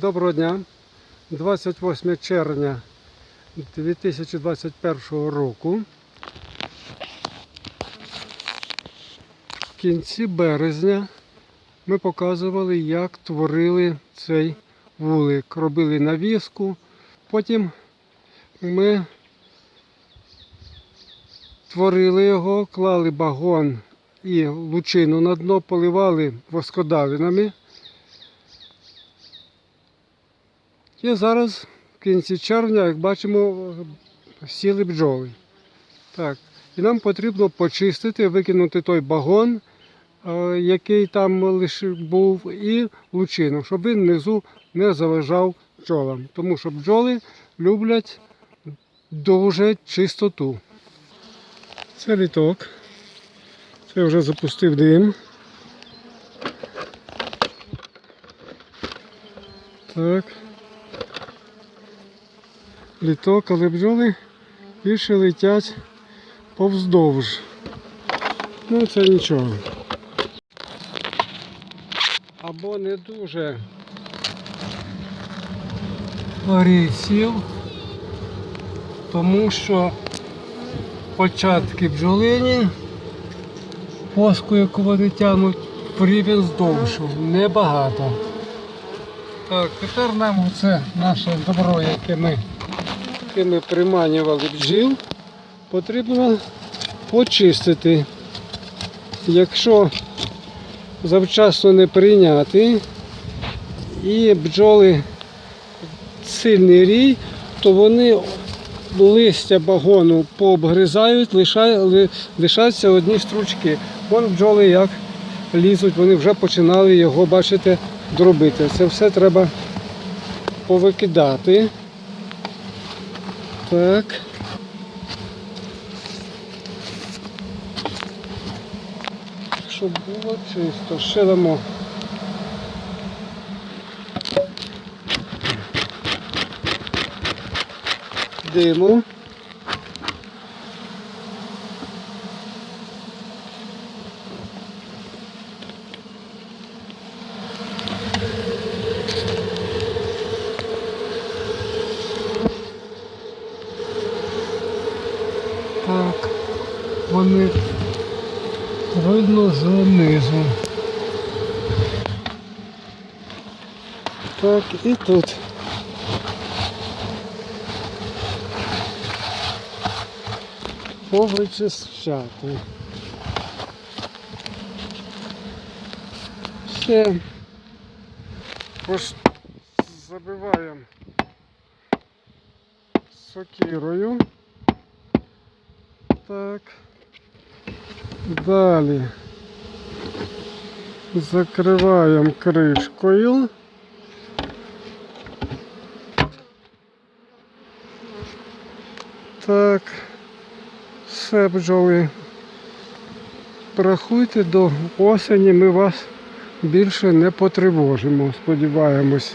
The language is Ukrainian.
Доброго дня. 28 червня 2021 року. В кінці березня ми показували, як творили цей вулик. Робили навіску. Потім ми творили його, клали багон і лучину на дно, поливали воскодавинами. І зараз в кінці червня, як бачимо, сіли бджоли. Так. І нам потрібно почистити, викинути той багон, е, який там лише був, і лучину, щоб він внизу не заважав бджолам. Тому що бджоли люблять дуже чистоту. Це літок. Це вже запустив дим. Так. Літок, але бджоли більше летять повздовж. Ну це нічого. Або не дуже рейсів, тому що початки бджолині, поску, яку вони тягнуть, в рівень здовж, небагато. Так, тепер нам оце наше добро, яке ми, яке ми приманювали бджіл, потрібно почистити. Якщо завчасно не прийняти і бджоли сильний рій, то вони листя багону пообгризають, лишай- ли- лишаться одні стручки. Вон бджоли як лізуть, вони вже починали його, бачите, дробити. Це все треба повикидати. Так. Щоб було чисто. шилимо. Диму. Так, вони видно знизу. Так, і тут. Повичищати. Все. Пош... Забиваємо сокирою. Так. Далі закриваємо кришкою. Так. Все, бджоли. Порахуйте до осені, ми вас більше не потривожимо, сподіваємось.